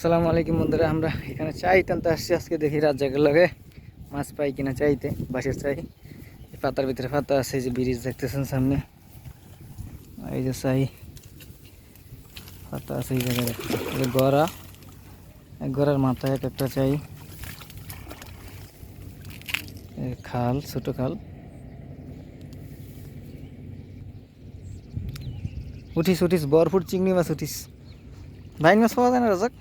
সালামু আলাইকুম বন্ধুরা, আমরা এখানে চাই টানতে আসছি, আজকে দেখি রাত জায়গার লাগে মাছ পাই কিনা চাইতে বাসের চাই। পাতার ভিতরে পাতা আছে যে ব্রিজ দেখতেছেন সামনে। এই যে চাই, পাতা আছে এই জায়গায় গড়া, এই গড়ার মাথায় এক একটা চাই। খাল, ছোট খাল। উঠিস উঠিস বরফুট চিংড়ি মাছ উঠিস। বাইন মাছ পাওয়া যায় না রাজাক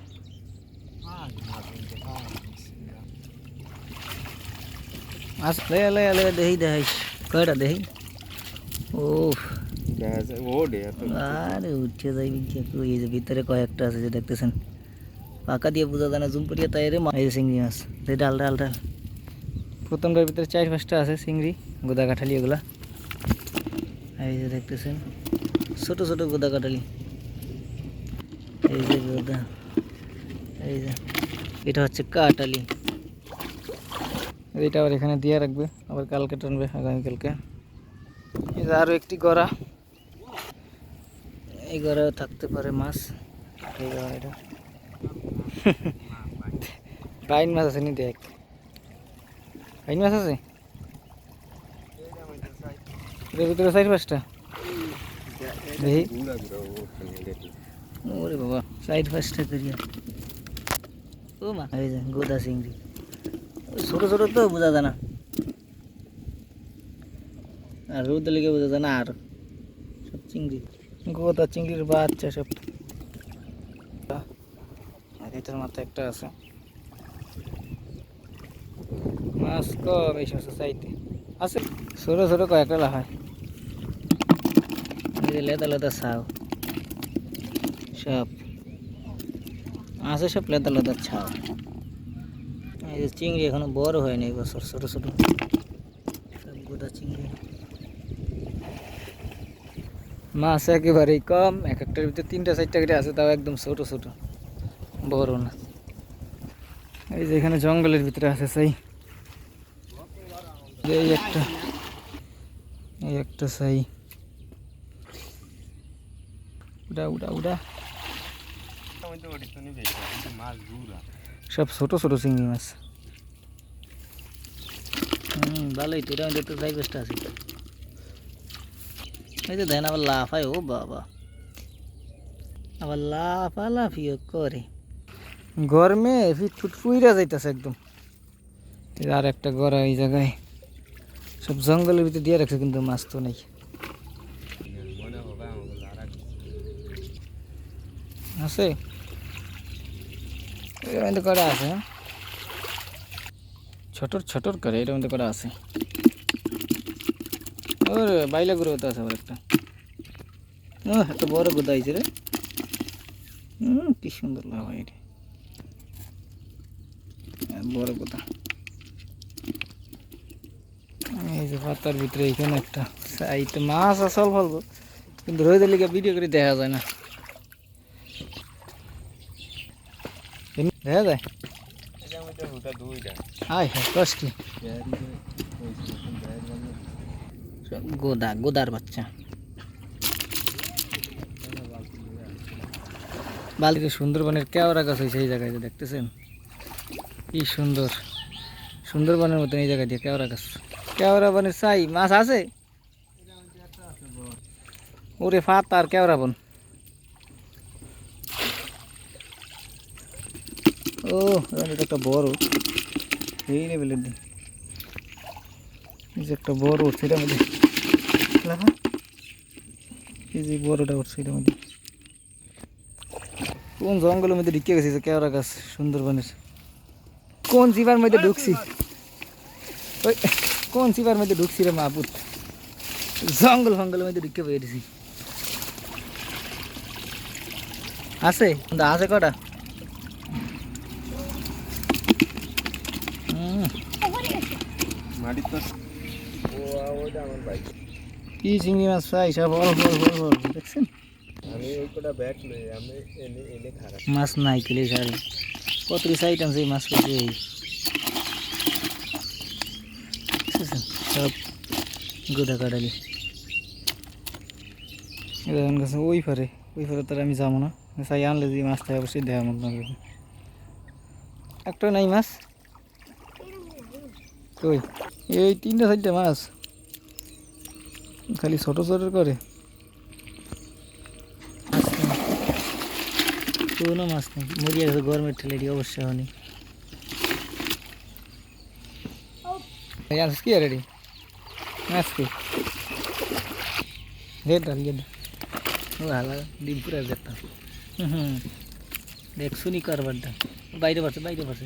আস লে লে লে দেহি দেখাইস কয়টা দেহি ও আরে উঠে যাই ওই যে ভিতরে কয়েকটা আছে যে দেখতেছেন পাকা দিয়ে বোঝা যায় না জুম করিয়া তাই রে এই যে চিংড়ি মাছ এই ডাল ডাল ডাল প্রথমটার ভিতরে চার পাঁচটা আছে চিংড়ি গোদা কাঠালি এগুলা এই যে দেখতেছেন ছোট ছোট গোদা কাঠালি এই যে গোদা এই যে, এটা হচ্ছে কাটালি। এইটা আবার এখানে দিয়ে রাখবে, আবার কালকে টানবে আগামীকালকে। এই যে আরও একটি গড়া। এই গড়া থাকতে পারে মাছ। এই গড়া এটা। বাইন মাছ আছে নি দেখ। বাইন মাছ আছে? এটার ভিতরে চার পাঁচটা দেখি। ওরে বাবা, সাইড ফার্স্টে করিয়া। ও মা গোদা চিংড়ি। ছোট ছোট তো, বোঝা যায় না। আর রোদ লেগে বোঝা যায় না, আর সব চিংড়ি। গোদা চিংড়ির বাচ্চা সব। এটার মাথায় একটা আছে। মাছ কম এই সমস্ত চাইতে। আছে। ছোট ছোট কয়েকটা এই লেদা লেদা ছাও। সব। আছে সব লেদা লেদা ছাও এই যে চিংড়ি এখনও বড় হয়নি বছর ছোট ছোট সব গোদা চিংড়ি। মাছ একেবারেই কম, এক একটার ভিতরে তিনটা, চারটা করে আছে, তাও একদম ছোট ছোট। বড় না। এই যে এখানে জঙ্গলের ভিতরে আছে, সেই। এই একটা এই একটা, সাই। উড়া উড়া উড়া। সব ছোট ছোট চিংড়ি মাছ। হুম ভালোই তো এটা তো সাই বেস্ট আছে। এই যে দেন আবার লাফায় ও বাবা। আবার লাফা লাফিও করে। গরমে ফিট ফুট যাইতেছে একদম। আর একটা গড়া এই জায়গায়। সব জঙ্গলের ভিতরে দিয়ে রাখছে কিন্তু মাছ তো নেই। আছে? এর মধ্যে করা আছে? ছোটর ছোটর করে এটার মধ্যে করা আছে। ওর, বাইলা গুঁড়ো আছে আবার একটা। ও একটা বড় গোদা হয়েছে রে। হুম কি সুন্দর লাগা এটা। বড় গোদা এই যে পাতার ভিতরে এখানে একটা সাইতে মাছ আসল ফলবো কিন্তু রোদের লিগে ভিডিও করে দেখা যায় না। গোদা গোদার বাচ্চা বালিতে সুন্দরবনের কেওড়া গাছ হয়েছে এই জায়গায়, দেখতেছেন? কি সুন্দর। সুন্দরবনের মতন এই জায়গায় দিয়ে কেওড়া গাছ। কেওড়া বনের চাই মাছ আছে? ওরে ফাত আর কেওড়া বন। ও তো একটা বড়। এই লেভেলের দিন এই যে একটা বড় উঠছে, এটার মধ্যে। এই যে বড়টা উঠছে, এটার মধ্যে। কোন জঙ্গলের মধ্যে ঢুকে গেছে কেওড়া গাছ, সুন্দরবনের? কোন জিবার মধ্যে ঢুকছি? ওই, কোন জিবার মধ্যে ঢুকছি রে মাহবুদ জঙ্গল ফঙ্গলের মধ্যে ঢুকে পেয়েছি আছে? আছে কটা? কি চিংড়ি মাছ ফ্রাই সব? অল্প অল্প অল্প দেখছেন? মাছ নাই কেলে সারি কত সাইড আছে মাছ পেতে? সব গোদা কাটালি এখন গেছে ওই পারে ওই পারে তার আমি যাব না। সাই আনলে যে মাছটা অবশ্যই দেওয়ার মতো একটা নাই মাছ? কই? এই তিনটা চারটা মাছ। খালি ছোট ছোট করে। মাছ নেই মাছ নেই। মরিয়া গেছে গরমের ঠেলে দিয়ে অবশ্যই হয়নি। আনছিস কি রেডি মাছ কি? গেট ডাল ও হালা ডিম পুরা যেতাম হুম হুম। দেখ শুনি কারবারটা বাইরে পারছে বাইরে পারছে